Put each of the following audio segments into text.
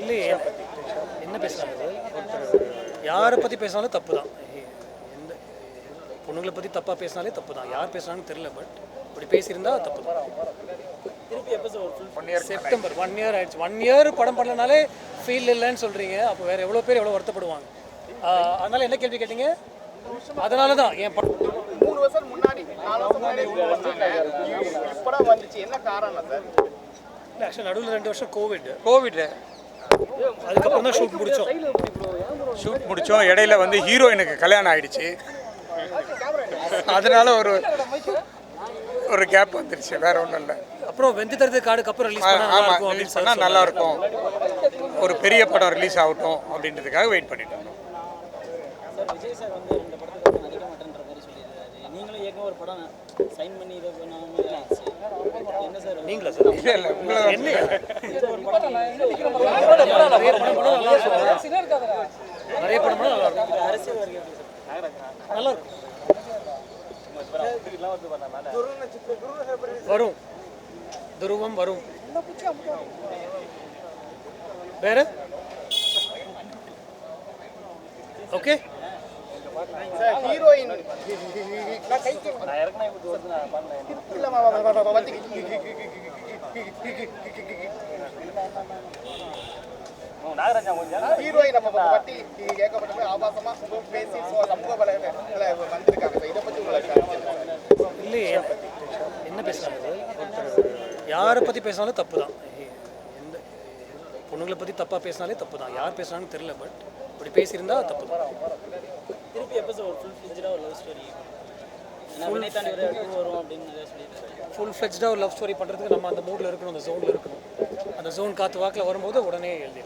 இல்லையே என்ன பேசுகிறாங்க யாரை பற்றி பேசினாலும் தப்பு தான் எந்த பொண்ணுங்களை பற்றி தப்பாக பேசினாலே தப்பு தான் யார் பேசுனாங்கன்னு தெரியல பட் இப்படி பேசியிருந்தா தப்பு தான் செப்டம்பர் ஒன் இயர் ஆயிடுச்சு. ஒன் இயர் படம் பண்ணலனாலே ஃபீல் இல்லைன்னு சொல்கிறீங்க அப்போ வேறு எவ்வளோ பேர் எவ்வளோ வருத்தப்படுவாங்க? அதனால என்ன கேள்வி கேட்டீங்க? அதனால தான் என் படம் மூணு வருஷம் முன்னாடி நாலு வருஷம் முன்னாடி உங்க வந்தாங்க இப்பதான் வந்துச்சு. என்ன காரணம் சார் நடுவில் ரெண்டு வருஷம் கோவிட் கோவிட் அதுக்கப்புறம் தான் ஷூட் முடித்தோம் ஷூட் முடித்தோம் இடையில வந்து ஹீரோயினுக்கு கல்யாணம் ஆயிடுச்சு. அதனால ஒரு ஒரு கேப் வந்துருச்சு. வேற ஒன்றும் இல்லை. அப்புறம் வெந்து தருது காடுக்கு அப்புறம் ரிலீஸ் பண்ணா நல்லா ஆமாம் இருக்கும் ரிலீஸ் பண்ணால் நல்லா இருக்கும். ஒரு பெரிய படம் ரிலீஸ் ஆகட்டும் அப்படின்றதுக்காக வெயிட் பண்ணிட்டு இருந்தோம் சார் விஜய் சார் வந்து ரெண்டு படத்துக்கு வந்து நடிக்க மாட்டேன்ற மாதிரி சொல்லியிருக்காரு நீங்களும் ஏற்கனவே ஒரு படம் சைன் பண்ணி இதை என்ன சார்? நீங்களா சார்? இல்லை இல்லை உங்களை என்ன ஒரு படம். நிறைய படம் அரசியல் வரைக்கும் நல்லா இருக்கும். வரும். துருவம் வரும். வேற? ஓகே ஹீரோயின் ஹீரோயின் நம்ம பத்தி ஆபாசமா பேசி சமூக வந்திருக்காங்க. இதை பத்தி உங்களை இல்லையே என்ன? பேசுகிறாங்க யாரை பற்றி பேசினாலும் தப்பு தான். எந்த பொண்ணுங்களை பற்றி தப்பாக பேசினாலே தப்பு தான். யார் பேசுனாங்கன்னு தெரியல பட் இப்படி பேசியிருந்தா தப்பு தான். திருப்பி எப்போ சார் ஒரு ஃபுல் ஃபிஜ்டாக ஒரு லவ் ஸ்டோரி ஃபுல் ஃப்ளெஜ்டாக ஒரு லவ் ஸ்டோரி பண்ணுறதுக்கு நம்ம அந்த மூடில் இருக்கணும் அந்த ஜோனில் இருக்கணும். அந்த ஜோன் காற்று வாக்கில் வரும்போது உடனே எழுதி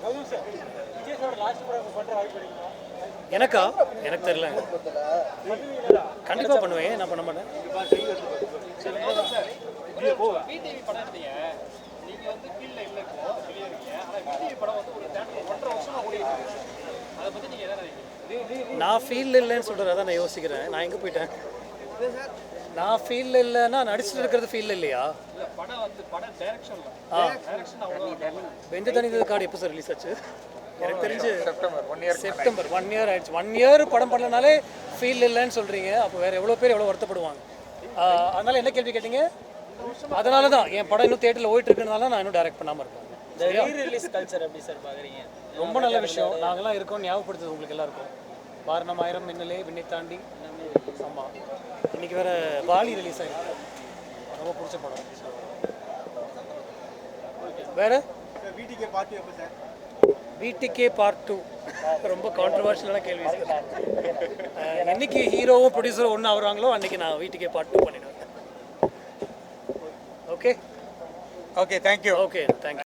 எனக்கா? எனக்கு தெரியல. கண்டிப்பாக பண்ணுவேன். நான் பண்ண மாட்டேன். நான் ஃபீல் இல்லைன்னு சொல்கிறது அதான் நான் யோசிக்கிறேன். நான் எங்கே போயிட்டேன்? நான் ஃபீல் இல்லைன்னா நடிச்சுட்டு இருக்கிறது ஃபீல் இல்லையா? ஆ. வெந்த தனி கார்டு எப்போ சார் ரிலீஸ் ஆச்சு? எனக்கு தெரிஞ்சு September one year September one year ஆயிடுச்சு. ஒன் இயர் படம் பண்ணலனாலே ஃபீல் இல்லைன்னு சொல்கிறீங்க அப்போ வேறு எவ்வளோ பேர் எவ்வளோ வருத்தப்படுவாங்க? அதனால என்ன கேள்வி கேட்டீங்க? அதனால தான் என் படம் இன்னும் தேட்டரில் ஓடிட்டு இருக்கனால நான் இன்னும் டைரக்ட் பண்ணாமல் இருக்கேன் இந்த ரீ ரிலீஸ் கல்ச்சர் எப்படி சார் பார்க்குறீங்க ரொம்ப நல்ல விஷயம். நாங்களாம் இருக்கோம் ஞாபகப்படுத்துது உங்களுக்கு எல்லாருக்கும். வாரணம் ஆயிரம் மின்னலே விண்ணை தாண்டி ஆமாம் இன்னைக்கு வேற வாலி ரிலீஸ் ஆயிருக்கு. ரொம்ப பிடிச்ச படம். வேற? வீட்டுக்கே பார்ட் டூ ரொம்ப கான்ட்ரவர்ஷியலான கேள்வி. சார் என்னைக்கு ஹீரோவும் ப்ரொடியூசரும் ஒன்று ஆகுறாங்களோ அன்னைக்கு நான் வீட்டுக்கே பார்ட் டூ பண்ணிடுவேன். Okay okay thank you okay thank you